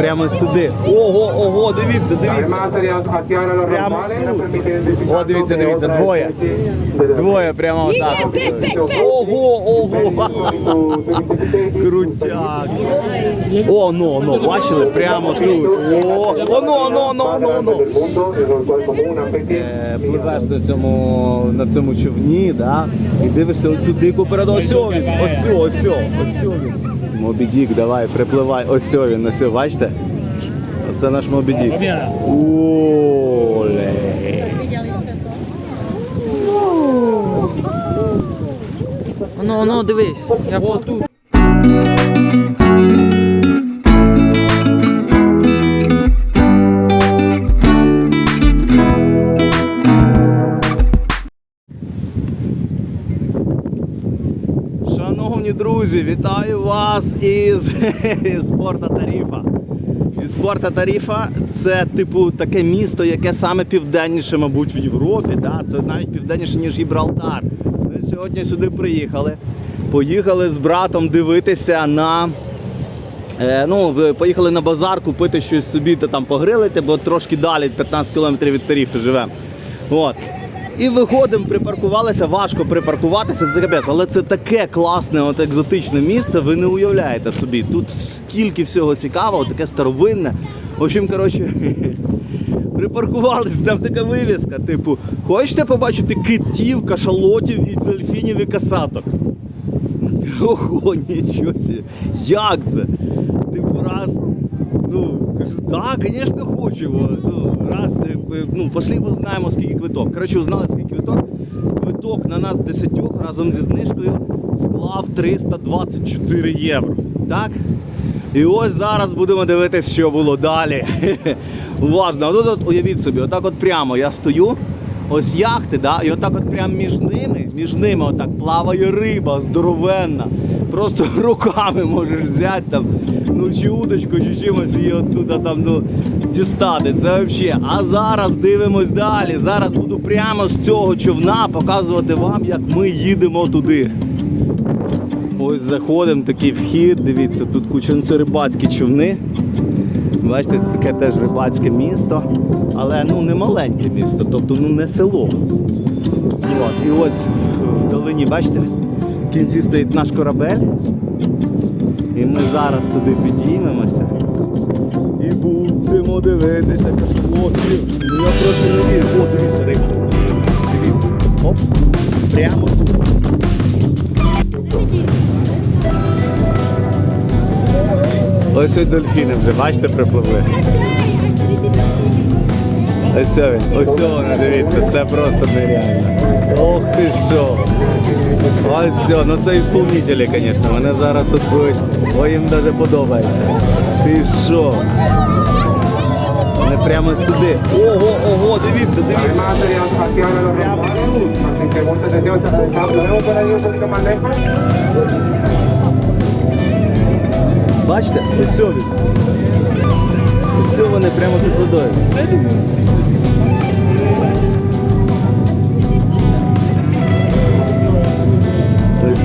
прямо сюди. Ого, ого, дивіться, дивіться. Прямо тут. О, дивіться, дивіться, двоє. Двоє прямо отак. Ого, ого. Крутяк. О, ну, ну, бачили, прямо тут. О, оно, оно, оно, оно, оно. una especie Е, Пливеш на цьому, на цьому човні, да? і дивишся оцю дику переду. Ось він, ось, ось, ось він. Мобідік, давай, припливай. Ось він, ось, бачите? Оце наш Мобідік. Оле. Ну, ну, дивись, я вот друзі, вітаю вас із, порта Таріфа. Із порта Таріфа це типу таке місто, яке саме південніше, мабуть, в Європі. Да? Це навіть південніше, ніж Гібралтар. Ми сьогодні сюди приїхали. Поїхали з братом дивитися на. Е, ну, поїхали на базар купити щось собі та там погрилити, бо трошки далі 15 кілометрів від Таріфи живемо. І виходимо, припаркувалися, важко припаркуватися, це капець, але це таке класне, от екзотичне місце, ви не уявляєте собі. Тут скільки всього цікавого, таке старовинне. В общем, коротше, припаркувалися, там така вивіска, типу, хочете побачити китів, кашалотів і дельфінів і касаток? Ого, нічого. Як це? Типу раз. Кажу, так, звісно, хочемо. Ну, раз, е, е, ну, пошли узнаємо, скільки квиток. Коротше, узнали, скільки квиток. Квиток на нас 10 разом зі знижкою склав 324 євро. Так? І ось зараз будемо дивитися, що було далі. Уважно, от, от уявіть собі, отак от прямо я стою, ось яхти, да, і отак от прямо між ними, між ними отак плаває риба здоровенна. Просто руками можеш взяти там, ну чи удочку, чи чимось її оттуда там ну, дістати. Це взагалі. А зараз дивимось далі. Зараз буду прямо з цього човна показувати вам, як ми їдемо туди. Ось заходимо, такий вхід, дивіться, тут куча ну, рибацькі човни. Бачите, це таке теж рибацьке місто, але ну не маленьке місто, тобто ну не село. От, і ось в- вдалині, бачите, в кінці стоїть наш корабель. І ми зараз туди підіймемося. І будемо дивитися кашалотів. Ну я просто не вірю. О, дивіться, риба. Дивіться. Оп. Прямо тут. Ось ось дельфіни вже, бачите, припливли. Ось він, ось вони, дивіться, це просто нереально. Ох ти що. Ось все, ну це ісполнителі, звісно, вони зараз тут будуть, ой, їм навіть подобається. Ти що? Вони прямо сюди. Ого, ого, дивіться, дивіться. Бачите? Ось він. Ось вони прямо під водою.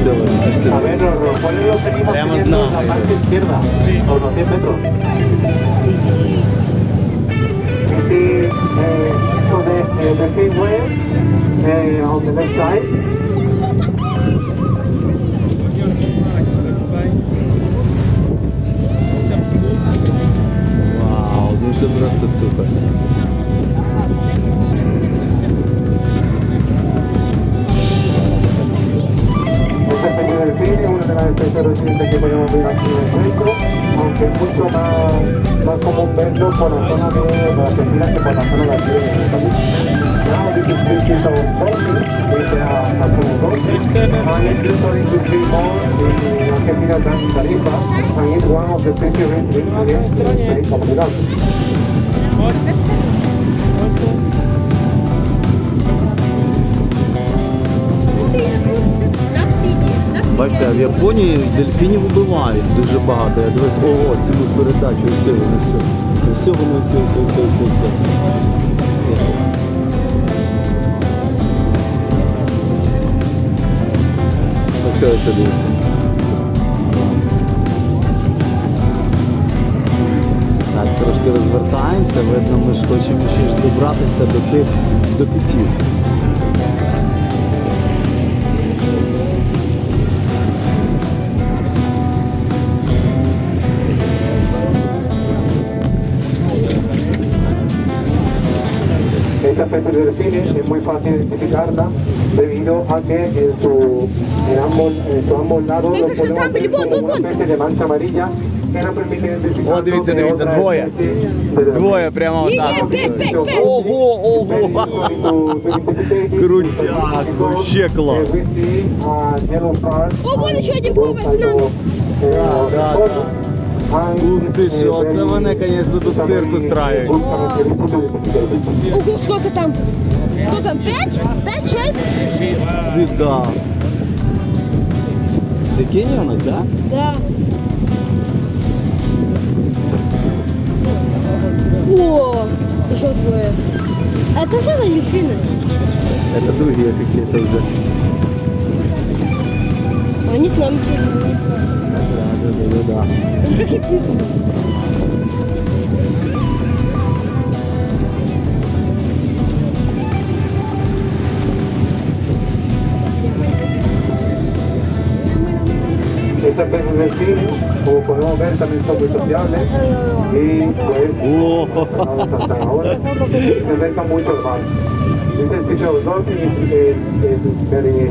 Ось вони, ось A вони. ver, los rompales los venimos Veamos, teniendo no. en la parte izquierda, a unos 100 metros. Sí, eh, so the, uh, the same way, uh, on the left side. Вау, ну це просто супер. Es una de las especies recientes que podemos ver aquí en aunque es mucho más, más común verlo por la zona de las Argentina que por la zona de aquí de México. Now this is species of dolphin, which are a full dolphin, and it's usually to see more in Argentina than in Tarifa, and it's one of the species really very popular. Бачите, в Японії дельфінів вбивають дуже багато. Я дивись, ого, цілу передачу, воно, все. Ось воно, все, все, все, все, все. Все. Ось ось дивіться. трошки розвертаємося, видно, ми ж хочемо ще ж добратися до тих до китів. Esta especie de delfines es muy fácil identificarla debido a que en, su, en, ambos, en sus ambos lados Дай lo пішли podemos там, ver вон, como вон, una вон. especie de mancha amarilla que nos permite identificar О, дивіться, дивіться, двоє. Двоє прямо Ні, отак. ні, п'ять, п'ять, п'ять. Ого, ого! Крутяк, вообще клас. О, вон ще один плавець з нами. Да, да. Ух ти що, це вони, звісно, тут цирк устраюють. Ого, сколько там? Сколько? Пять? Пять, шесть? Сюда. Прикинь у нас, да? Да. О, еще двое. Это же дельфины. Это другие какие-то уже. Они с нами плывут. Да, да, да, да. Или как я писал. Estas especies de delfines, como podemos ver, también son muy sociables y pues О, hasta ahora se acercan mucho al mar. This species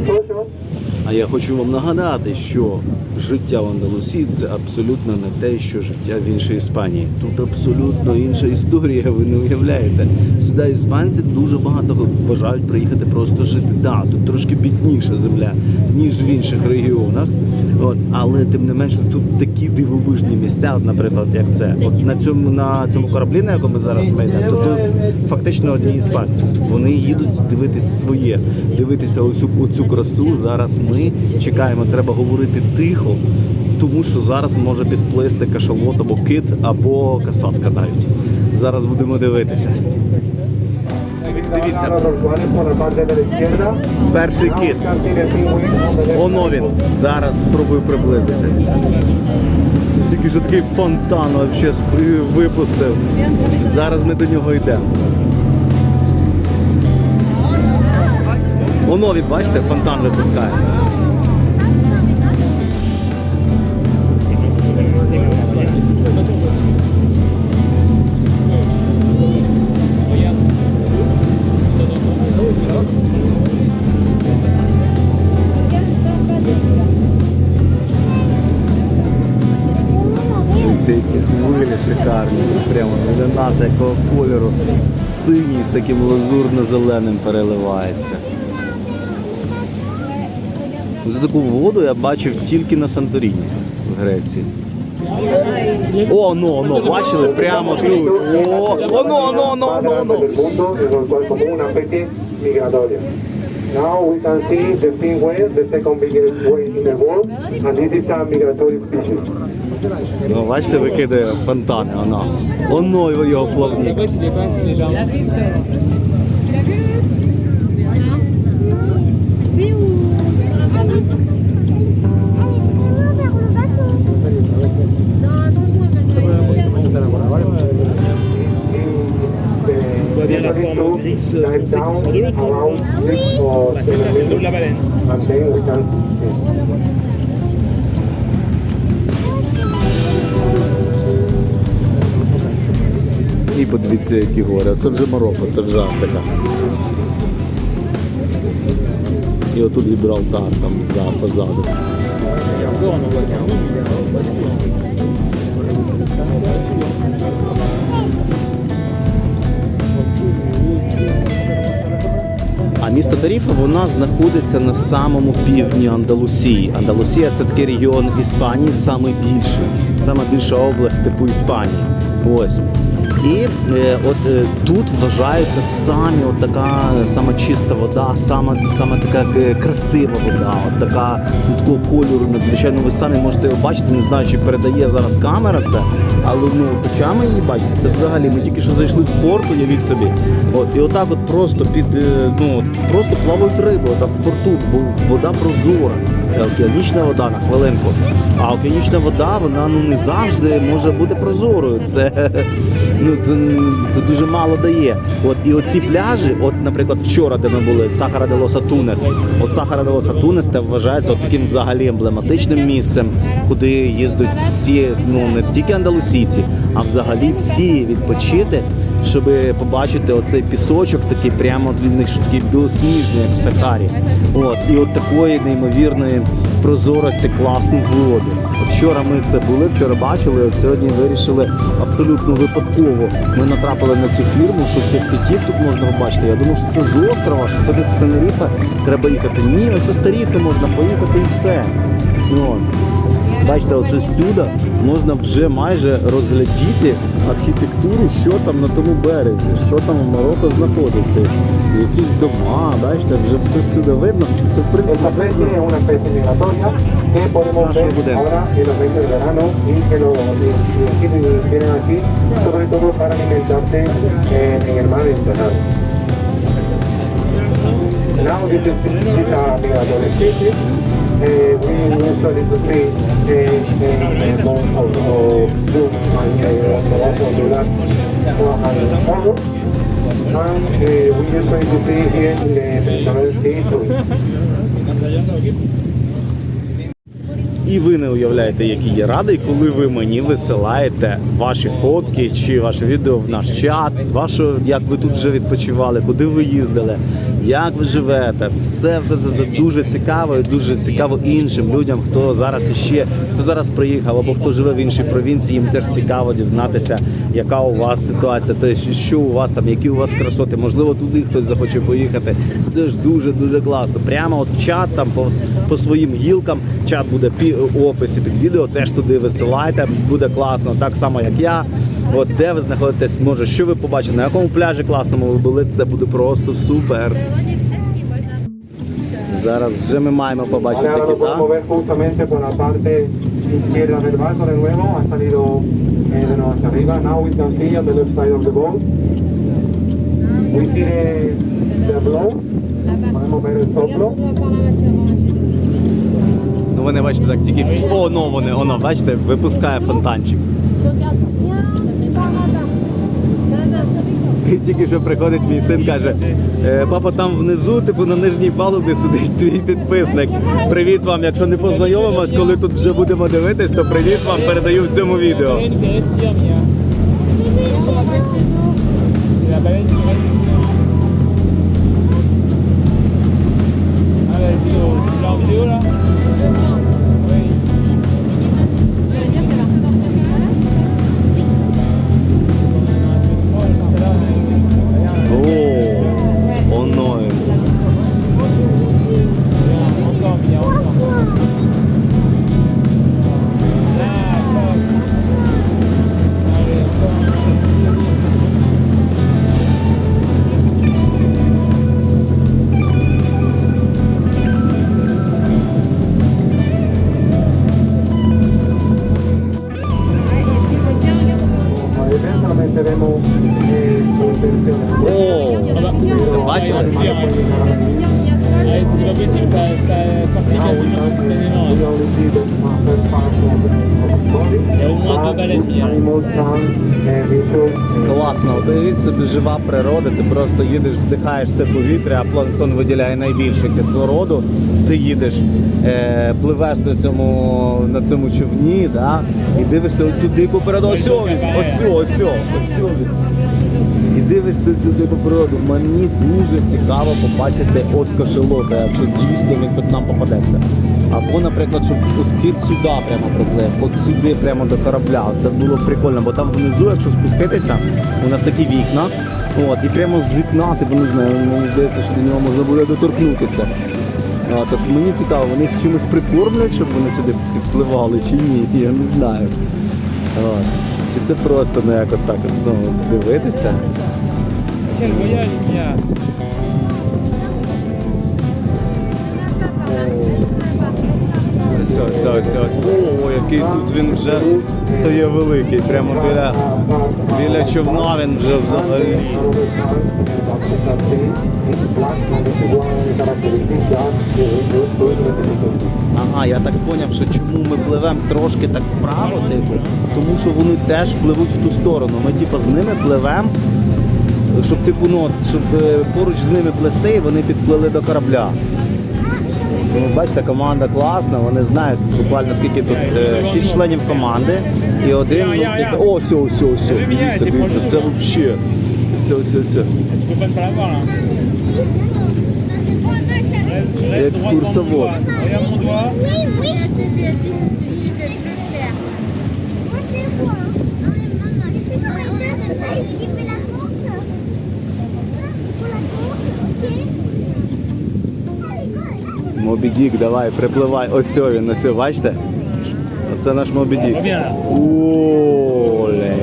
of А я хочу вам нагадати, що життя в Андалусії це абсолютно не те, що життя в іншій Іспанії. Тут абсолютно інша історія, ви не уявляєте. Сюди іспанці дуже багато бажають приїхати просто жити. Да, тут трошки бідніша земля, ніж в інших регіонах. От, але тим не менше тут такі дивовижні місця, от, наприклад, як це. От на цьому на цьому кораблі, на якому зараз ми йдемо, то тут фактично одні іспанці. Вони їдуть дивитись своє, дивитися оцю, оцю красу. Зараз ми чекаємо, треба говорити тихо, тому що зараз може підплисти кашалот або кит, або касатка навіть. Зараз будемо дивитися. Izquierda. перший кіт. Оно Воно він. Зараз спробую приблизити. Тільки що такий фонтан взагалі випустив. Зараз ми до нього йдемо. Воно він, бачите, фонтан випускає. Якого кольору синій з таким лазурно-зеленим переливається. За таку воду я бачив тільки на Санторіні в Греції. О, ну, ну, бачили прямо тут. О, оно, оно, оно, оно, оно. migratoria. Now we can see the fin whale, the second biggest whale in the world, and this is a migratory species. Ну, бачите, викидає фонтани, воно. Оно його плавник. Oui, ou... The usually two dive down around six or seven meters, and then we can see. І подивіться, які гори. Це вже Марокко, це вже Африка. І отут Гібралтар там за позаду. А місто Таріфа вона знаходиться на самому півдні Андалусії. Андалусія це такий регіон Іспанії, саме більший, саме більша область типу Іспанії. Ось. І е, от е, тут вважається самі от така сама чиста вода, сама, сама така е, красива вода, от така такого кольору. Надзвичайно ви самі можете його бачити. Не знаю, чи передає зараз камера це, але ну очами її бачите. Це взагалі ми тільки що зайшли в порт, уявіть собі. От і отак, от просто під ну просто плавають риби, отак в порту, бо вода прозора. це океанічна вода на хвилинку. А океанічна вода, вона ну не завжди може бути прозорою. Це, ну, це, це дуже мало дає. От і оці пляжі, от, наприклад, вчора, де ми були, Сахара де Лоса Тунес. От Сахара де Лоса Тунес це вважається от таким взагалі емблематичним місцем, куди їздять всі, ну не тільки андалусійці, а взагалі всі відпочити, щоб побачити оцей пісочок, такий прямо він ж такий білосніжний, як в Сахарі. От і от такої неймовірної прозорості класну воду. От вчора ми це були, вчора бачили. От сьогодні вирішили абсолютно випадково. Ми натрапили на цю фірму, що цих китів тут можна побачити. Я думав, що це з острова, що це десь з Тенеріфа треба їхати. Ні, ось з Таріфи можна поїхати і все. От. Бачите, оце сюди можна вже майже розглядіти архітектуру, що там на тому березі, що там в Марокко знаходиться. Якісь дома, бачите, вже все сюди видно. Це в принципі видно. eh, mar Mediterráneo. Now this is, this is a migratory species. Uh, we usually to see and we just going to see here in the І ви не уявляєте, який я радий, коли ви мені висилаєте ваші фотки чи ваше відео в наш чат, з вашого, як ви тут вже відпочивали, куди ви їздили, як ви живете. Все, все, все це дуже цікаво і дуже цікаво іншим людям, хто зараз іще, хто зараз приїхав або хто живе в іншій провінції. Їм теж цікаво дізнатися, яка у вас ситуація, те, що у вас там, які у вас красоти. Можливо, туди хтось захоче поїхати. Це теж дуже дуже класно. Прямо от в чат там по, по своїм гілкам. Чат буде пі- у описі під відео. Теж туди висилайте. Буде класно, так само як я. От де ви знаходитесь, може, що ви побачите, на якому пляжі класному ви були. Це буде просто супер. Зараз вже ми маємо побачити кита. izquierda del barco de nuevo, ha salido eh, de nuevo hacia arriba. Now we can see on the left side of the boat. We see the, the blow. Podemos ver el soplo. Вони бачите, так тільки фі- о, ну вони, воно, бачите, випускає фонтанчик. І тільки що приходить мій син, каже: «Е, папа, там внизу, типу на нижній палубі сидить твій підписник. Привіт вам. Якщо не познайомимось, коли тут вже будемо дивитись, то привіт вам передаю в цьому відео. baleine qui жива природа, ти просто їдеш, вдихаєш це повітря, а планктон виділяє найбільше кислороду. Ти їдеш, е, пливеш на цьому, на цьому човні, да, і дивишся оцю дику природу. Ось ось, ось, ось. І дивишся цю дику природу. Мені дуже цікаво побачити от кашелота, якщо дійсно він тут нам попадеться. Або, наприклад, щоб кит сюди прямо приплив, от сюди прямо до корабля. Це було б прикольно, бо там внизу, якщо спуститися, у нас такі вікна. От, і прямо з вікна, типу, не знаю, мені здається, що до нього можна буде доторкнутися. От, мені цікаво, вони їх чимось прикормлять, щоб вони сюди підпливали чи ні, я не знаю. От. Чи це просто ну, як от так ну, дивитися? Quel voyage, Ось, ось, ось, ось. О, який тут він вже стає великий. Прямо біля, біля човна він вже взагалі. Ага, я так зрозумів, що чому ми пливемо трошки так вправо, типу, тому що вони теж пливуть в ту сторону. Ми типу з ними пливемо, щоб типу, ну, щоб е, поруч з ними плести, і вони підплили до корабля. Ну, бачите, команда класна, вони знають буквально скільки тут е, шість членів команди і один. Ну, типу, о, все, все, все. Дивіться, дивіться, це взагалі. Все, все, все. Là. Екскурсовод. Course, ok Мобі Дік, давай, припливай. Ось він, ось, бачите? Оце наш Мобі Дік. Reviens là. Оле.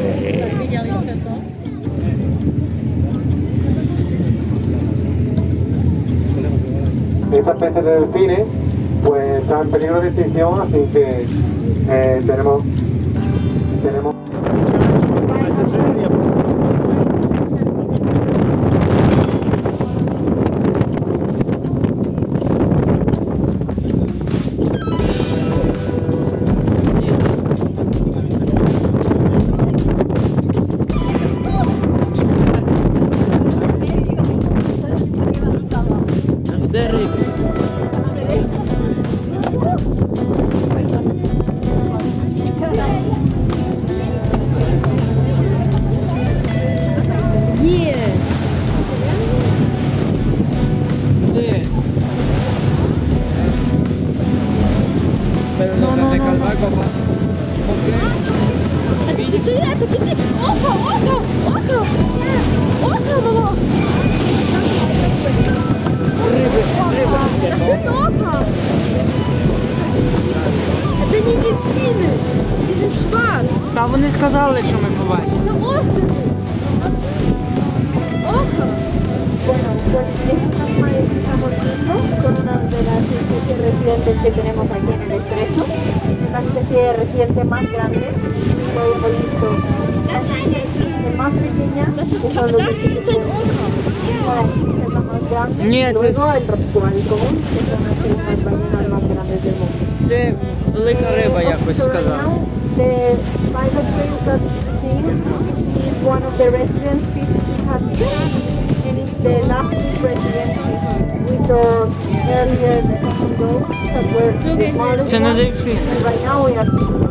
Estas especies de delfines pues están en peligro de extinción, así que eh, tenemos, tenemos especies residentes que tenemos aquí en el estrecho. Es la especie residente más grande que hemos visto. Das ist ein Delfin. Es más pequeña, Das que ist, son das los ist ein delfines. Oka. Esta es la más grande. Нет, y luego es- el tropical común, que son las segundas ballenas más grandes del mundo. Це велика риба, якось So right сказав. now, the pilot brings us things. is one of the resident species we have here, and it's the last resident species. We saw earlier the Congo that were the smallest Це не ones, дельфін. and right now we are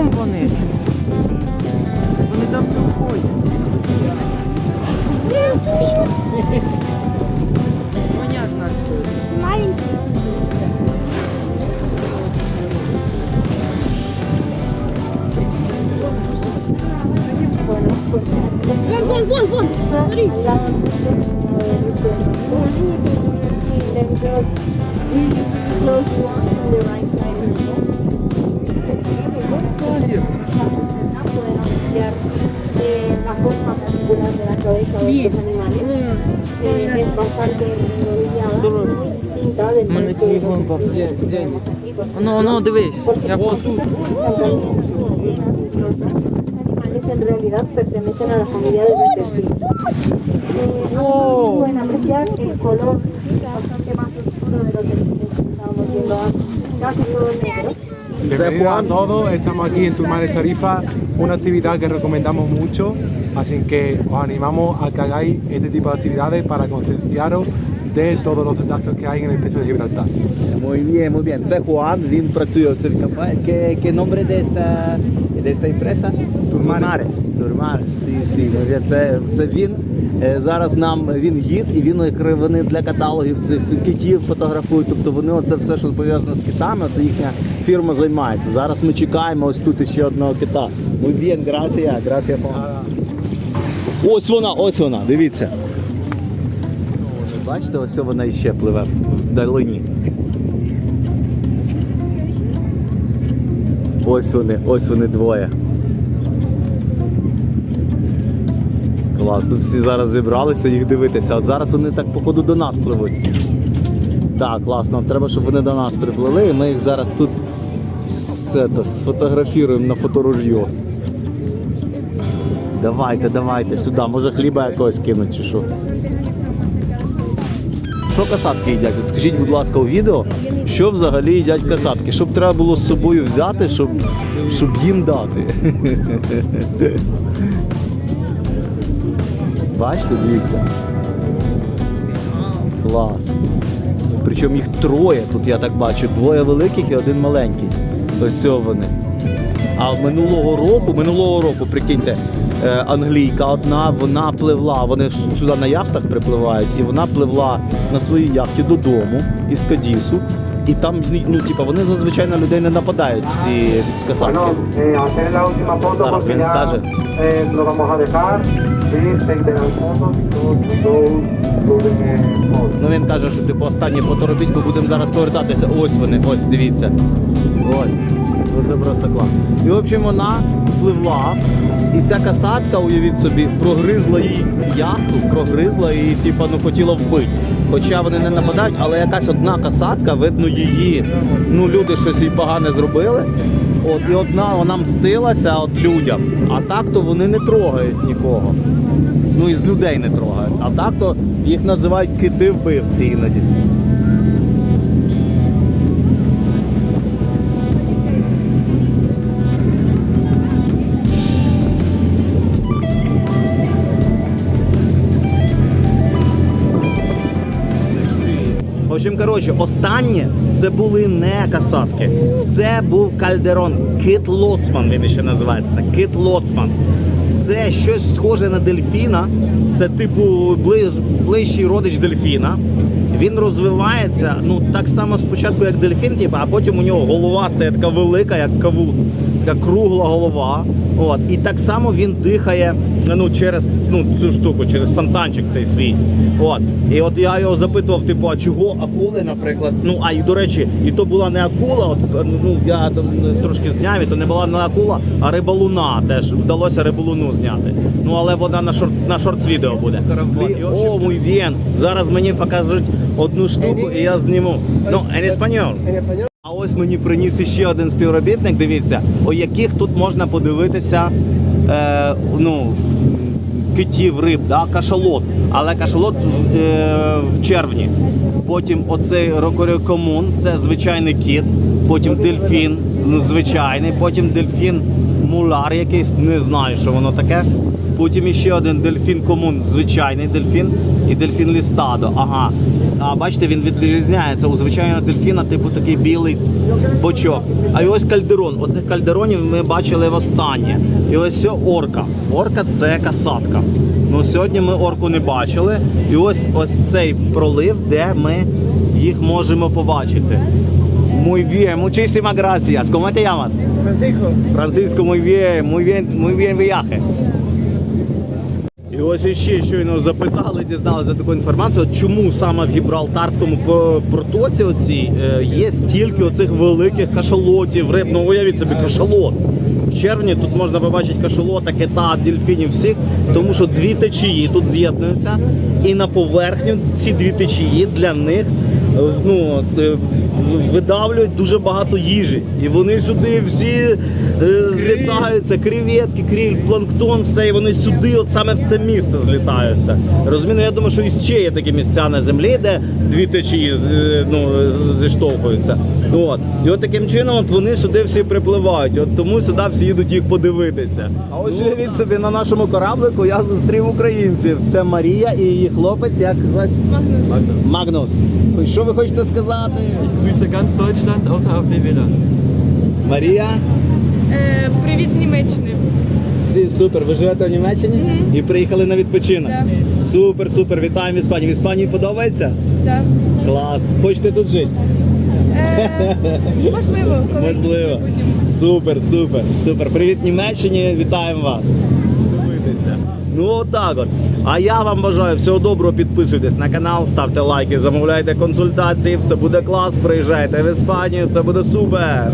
Під низом particular de la cabeza de estos animales eh, es bastante enrodillada, muy distinta del У мене resto de los телефон папа. especies que Де tenemos aquí, porque Воно, воно, дивись. Я Los тут. animales en realidad pertenecen a la familia de los delfines. Eh, Wow. Pueden apreciar el color bastante más oscuro de los delfines que estábamos viendo antes, casi todo negro. Bienvenidos a Juan. todos, estamos aquí en Turmares Tarifa, una actividad que recomendamos mucho, así que os animamos a que hagáis este tipo de actividades para concienciaros de todos los desastres que hay en el estrecho de Gibraltar. Muy bien, muy bien. Це Хуан, він працює в цих кафе. ¿Qué, qué nombre de esta, de esta empresa? Turmares. Turmares, sí, sí. muy bien. Це, це він. Е, Зараз нам він гід, і він вони для каталогів цих китів фотографують. Тобто вони оце все, що пов'язано з китами, це їхня фірма займається. Зараз ми чекаємо ось тут ще одного кита. Muy bien, gracias, gracias. Juan. Ось вона, ось вона, дивіться. Бачите, ось вона іще пливе в далині. Ось вони, ось вони двоє. Клас, тут всі зараз зібралися їх дивитися. От зараз вони так, походу, до нас пливуть. Так, класно. Треба, щоб вони до нас приплили, і ми їх зараз тут все то сфотографіруємо на фоторужьо. Давайте, давайте сюди. Може хліба якогось кинуть чи що. Що касатки їдять? От скажіть, будь ласка, у відео, що взагалі їдять касатки? Щоб треба було з собою взяти, щоб, щоб їм дати. Бачите, дивіться. Клас. Причому їх троє, тут я так бачу, двоє великих і один маленький. Ось вони. А минулого року, минулого року, прикиньте, е, англійка одна, вона пливла, вони сюди на яхтах припливають, і вона пливла на своїй яхті додому із Кадісу. І там, ну, типа, вони зазвичай на людей не нападають, ці касатки. Todo de fotos. Ну він каже, що типу останнє фото робіть, бо будемо зараз повертатися. Ось вони, ось, дивіться. Ось. Ну це просто клас. І в общем вона пливла, і ця касатка, уявіть собі, прогризла її яхту, прогризла і типу, ну, хотіла вбити. Хоча вони не нападають, але якась одна касатка, видно, її. Ну, люди щось їй погане зробили. От, і одна вона мстилася от людям, а так то вони не трогають нікого. Ну і з людей не трогають. А так то їх називають кити вбивці іноді. В общем, коротше, останнє це були не касатки. Це був кальдерон. Кит Лоцман він ще називається. Кит Лоцман. Це щось схоже на дельфіна. Це типу ближ, ближчий родич дельфіна. Він розвивається ну так само спочатку, як дельфін, типу, а потім у нього голова стає така велика, як кавун, така кругла голова. От. І так само він дихає ну, через ну, цю штуку, через фонтанчик цей свій. От. І от я його запитував, типу, а чого акули, наприклад. Ну, а і до речі, і то була не акула, от, ну я трошки зняв, і то не була не акула, а рибалуна теж. Вдалося рибалуну зняти. Ну, але вона на шорт на шортс відео буде. І, О, мій він. Зараз мені покажуть одну штуку, і я зніму. Ну, en español. Ось мені приніс іще один співробітник. Дивіться, у яких тут можна подивитися е, ну, китів, риб, да? кашалот. Але кашалот в, е, в червні. Потім оцей рокорекомун, це звичайний кіт. Потім дельфін, ну, звичайний. Потім дельфін муляр якийсь, не знаю, що воно таке. Потім іще один дельфін комун, звичайний дельфін, і дельфін лістадо. Ага. А бачите, він відрізняється. У звичайного дельфіна, типу такий білий бочок. А і ось кальдерон. Оцих кальдеронів ми бачили востаннє. І ось орка. Орка це касатка. Ну сьогодні ми орку не бачили. І ось ось цей пролив, де ми їх можемо побачити. Muy bien, muchísimas gracias. ¿Cómo te llamas? Francisco. Francisco, muy bien, muy bien, muy bien viaje. І ось іще щойно запитали, дізналися таку інформацію, чому саме в Гібралтарському протоці оцій е, є стільки оцих великих кашалотів, риб. Ну уявіть собі, кашалот. В червні тут можна побачити кашалота, кита, дельфінів всіх, тому що дві течії тут з'єднуються, і на поверхню ці дві течії для них ну, е, видавлюють дуже багато їжі. І вони сюди всі е, злітаються, креветки, кріль, планктон, все, і вони сюди, от саме в це місце злітаються. Розумію, я думаю, що і ще є такі місця на землі, де дві течії е, ну, зіштовхуються. От. І от таким чином от вони сюди всі припливають. От тому сюди всі їдуть їх подивитися. А ось уявіть собі на нашому кораблику я зустрів українців. Це Марія і її хлопець, як звати? Магнус. Що ви хочете сказати? grüße ganz Deutschland, außer auf Villa. Марія, Е, Привіт з Німеччини. всі супер. Ви живете в Німеччині і приїхали на відпочинок. Да. Супер, супер. Вітаємо в Іспанії. В Іспанії подобається? Да. Клас. Хочете тут жити? Можливо, колись. Можливо. Супер, супер, супер. Привіт Німеччині. Вітаємо вас. Дивитися. Ну отак от. А я вам бажаю всього доброго, підписуйтесь на канал, ставте лайки, замовляйте консультації, все буде клас, приїжджайте в Іспанію, все буде супер.